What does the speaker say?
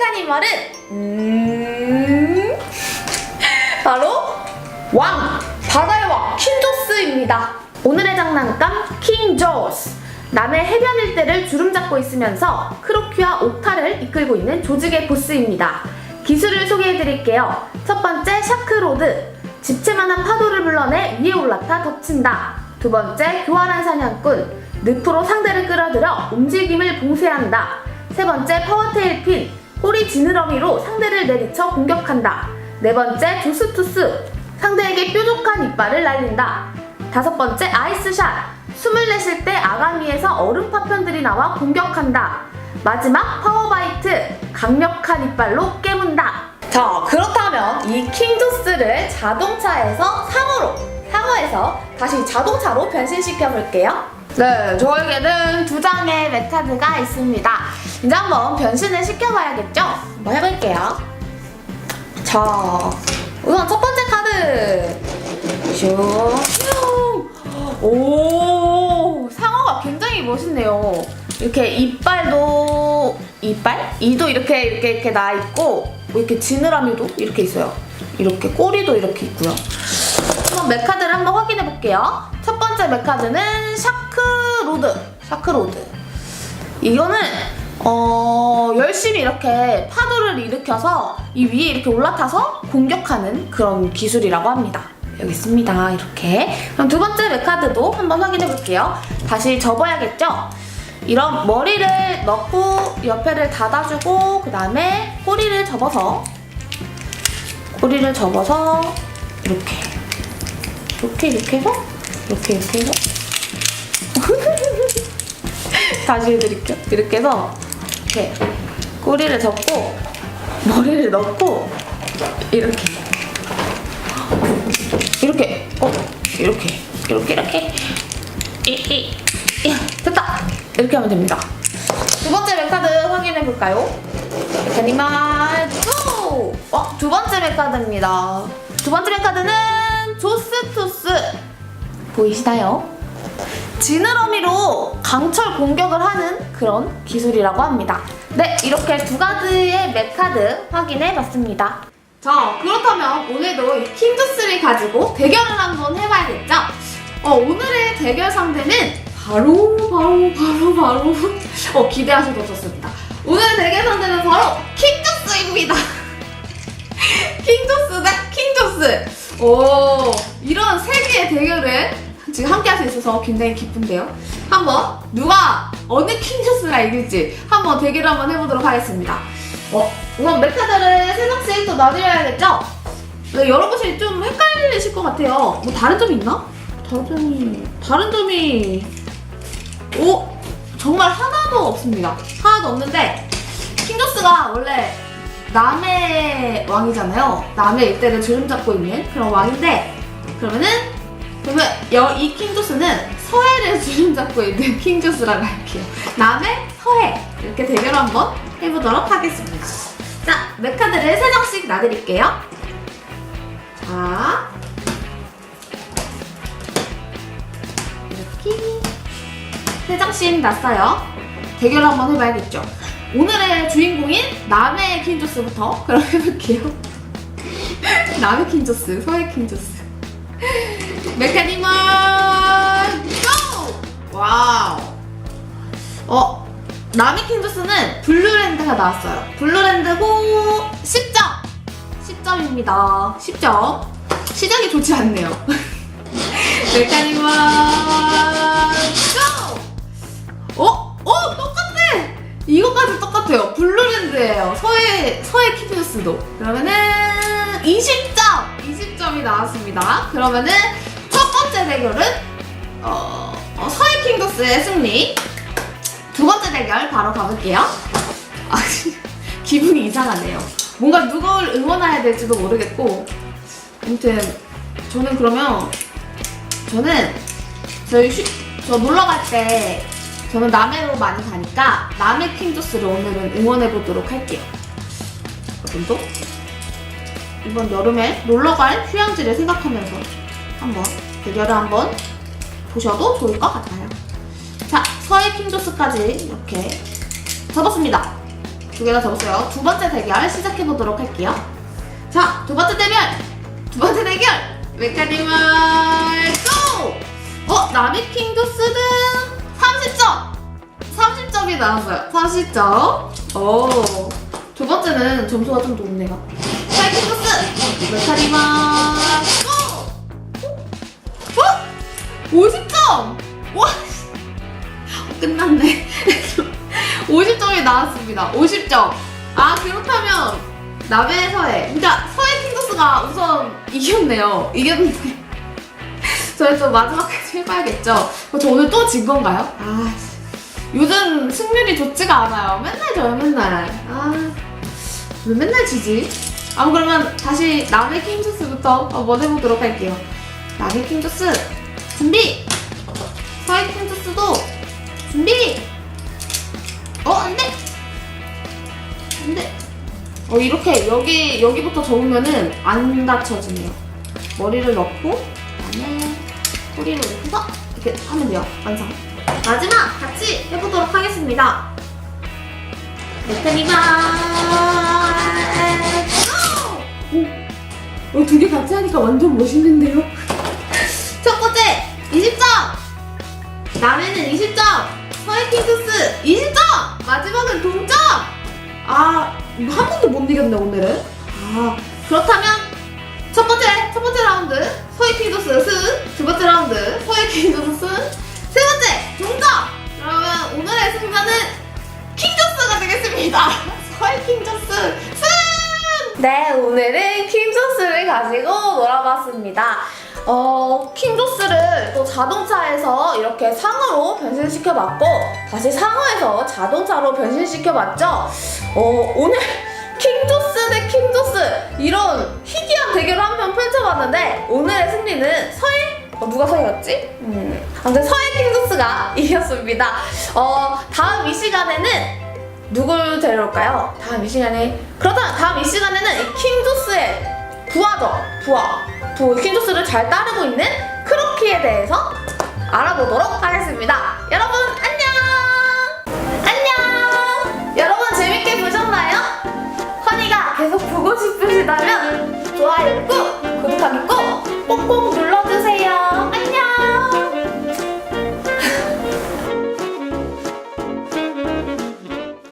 메카니멀은 음 바로 왕 바다의 왕 킹조스입니다. 오늘의 장난감 킹조스 남의 해변 일대를 주름 잡고 있으면서 크로큐와 옥타를 이끌고 있는 조직의 보스입니다. 기술을 소개해드릴게요. 첫 번째 샤크로드 집채만한 파도를 불러내 위에 올라타 덮친다. 두 번째 교활한 사냥꾼 늪으로 상대를 끌어들여 움직임을 봉쇄한다. 세 번째 파워테일 핀 꼬리 지느러미로 상대를 내리쳐 공격한다. 네 번째 조스투스 상대에게 뾰족한 이빨을 날린다. 다섯 번째 아이스샷 숨을 내쉴 때 아가미에서 얼음 파편들이 나와 공격한다. 마지막 파워바이트 강력한 이빨로 깨문다. 자 그렇다면 이 킹조스를 자동차에서 상어로 상어에서 다시 자동차로 변신시켜 볼게요. 네, 저에게는 두 장의 메카드가 있습니다. 이제 한번 변신을 시켜봐야겠죠? 한번 해볼게요. 자, 우선 첫 번째 카드. 슝. 슝. 오, 상어가 굉장히 멋있네요. 이렇게 이빨도 이빨? 이도 이렇게 이렇게 이렇게 나 있고 이렇게 지느러미도 이렇게 있어요. 이렇게 꼬리도 이렇게 있고요. 한번 메카드를 한번 확인해 볼게요. 첫 번째 메카드는 샤크로드. 샤크로드. 이거는 어 열심히 이렇게 파도를 일으켜서 이 위에 이렇게 올라타서 공격하는 그런 기술이라고 합니다. 여기 있습니다. 이렇게. 그럼 두 번째 메카드도 한번 확인해 볼게요. 다시 접어야겠죠? 이런 머리를 넣고 옆에를 닫아주고 그 다음에 꼬리를 접어서 꼬리를 접어서 이렇게 이렇게 이렇게 해서 이렇게 이렇게 해서 다시 해드릴게요. 이렇게 해서 이렇게 꼬리를 접고 머리를 넣고 이렇게 이렇게 어 이렇게 이렇게 이렇게 이, 이, 이. 됐다 이렇게 하면 됩니다. 두 번째 메카드 확인해 볼까요? 메카니만 고! 어, 두 번째 메카드입니다. 두 번째 메카드는 조스투스 보이시나요? 지느러미로 강철 공격을 하는 그런 기술이라고 합니다. 네, 이렇게 두 가지의 메카드 확인해 봤습니다. 자, 그렇다면 오늘도 이 킹조스를 가지고 대결을 한번 해봐야겠죠? 어, 오늘의 대결 상대는 바로, 바로, 바로, 바로, 어, 기대하셔도 좋습니다. 오늘의 대결 상대는 바로 킹조스입니다. 킹조스 대 킹조스. 오, 이런 세 개의 대결을 지금 함께 할 수 있어서 굉장히 기쁜데요. 한번 누가 어느 킹조스가 이길지 한번 대결을 한번 해보도록 하겠습니다. 어, 우선 메카드를 세 장씩 또 놔드려야겠죠? 네, 여러분이 좀 헷갈리실 것 같아요. 뭐 다른 점이 있나? 다른 점이 다른 점이 오 정말 하나도 없습니다. 하나도 없는데 킹조스가 원래 남의 왕이잖아요. 남의 일대를 주름잡고 있는 그런 왕인데 그러면은 그러면 여, 이 킹조스는 서해를 주름잡고 있는 킹조스라고 할게요. 남의 서해 이렇게 대결 한번 해보도록 하겠습니다. 자 메카드를 세 장씩 놔드릴게요. 자 이렇게 세 장씩 놨어요. 대결 한번 해봐야겠죠. 오늘의 주인공인 남의 킹조스부터 그럼 해볼게요. 남의 킹조스, 서해 킹조스. 메카니멀 고! 와우. 어, 남의 킹조스는 블루랜드가 나왔어요. 블루랜드고 10점. 10점입니다. 10점. 시작이 좋지 않네요. 메카니멀 고! 어? 어, 똑같아! 이거까지 똑같아요. 블루랜드예요. 서해, 서해 킹조스도. 그러면은 20점! 20점이 나왔습니다. 그러면은 대결은 어, 어, 서해 킹조스의 승리. 두 번째 대결 바로 가볼게요. 아, 기분이 이상하네요. 뭔가 누굴 응원해야 될지도 모르겠고. 아무튼 저는 그러면 저는 저희 쉬, 저 놀러 갈 때 저는 남해로 많이 가니까 남해 킹조스를 오늘은 응원해 보도록 할게요. 여러분도 이번 여름에 놀러 갈 휴양지를 생각하면서 한번 대결을 한번 보셔도 좋을 것 같아요. 자, 서해 킹조스까지 이렇게 접었습니다. 두 개다 적었어요. 두 번째 대결 시작해 보도록 할게요. 자, 두 번째 대결. 두 번째 대결. 메카니멀 고! 어, 나비 킹 조스는 30점. 30점이 나왔어요. 30점. 오. 두 번째는 점수가 좀 높네요. 파이팅 조스. 메카니멀 고! 어? 50점. 와. 끝났네. 50점이 나왔습니다. 50점. 아, 그렇다면, 남의 서해. 그러니까, 서해 킹더스가 우선 이겼네요. 이겼는데. 저희 또 마지막까지 해봐야겠죠. 어, 저 오늘 또 진 건가요? 아, 요즘 승률이 좋지가 않아요. 맨날 져요, 맨날. 아, 왜 맨날 지지? 아, 그러면 다시 남의 킹더스부터 한번 해보도록 할게요. 남의 킹더스, 준비! 서해 킹더스도 준비! 어, 안 돼! 안 돼! 어, 이렇게 여기, 여기부터 접으면은 안 다쳐지네요. 머리를 넣고, 그 다음에 꼬리를 넣고서 이렇게 하면 돼요. 완성. 마지막 같이 해보도록 하겠습니다. 메타니마 오! 어, 두개 같이 하니까 완전 멋있는데요? 첫 번째, 20점! 남해는 20점! 서해킹스스 20점! 마지막은 동점! 아, 이거 한 번도 못 이겼네, 오늘은. 아, 그렇다면, 첫 번째, 첫 번째 라운드, 서해킹스스 승. 두 번째 라운드, 서해킹스스 승. 세 번째, 동점! 그러면 오늘의 승자는 킹조스가 되겠습니다. 서해킹조스 승! 네, 오늘은 킹조스를 가지고 놀아봤습니다. 어, 킹조스를 또 자동차에서 이렇게 상어로 변신시켜봤고, 다시 상어에서 자동차로 변신시켜봤죠? 어, 오늘 킹조스 대 킹조스, 이런 희귀한 대결을 한 편 펼쳐봤는데, 오늘의 승리는 서해? 어, 누가 서해였지? 음, 아무튼 서해 킹조스가 이겼습니다. 어, 다음 이 시간에는 누굴 데려올까요? 다음 이 시간에 그렇다면 다음 이 시간에는 이 킹조스의 부하죠 부하 그 퀸조스를 잘 따르고 있는 크로키에 대해서 알아보도록 하겠습니다. 여러분 안녕! 안녕! 여러분 재밌게 보셨나요? 허니가 계속 보고 싶으시다면 좋아요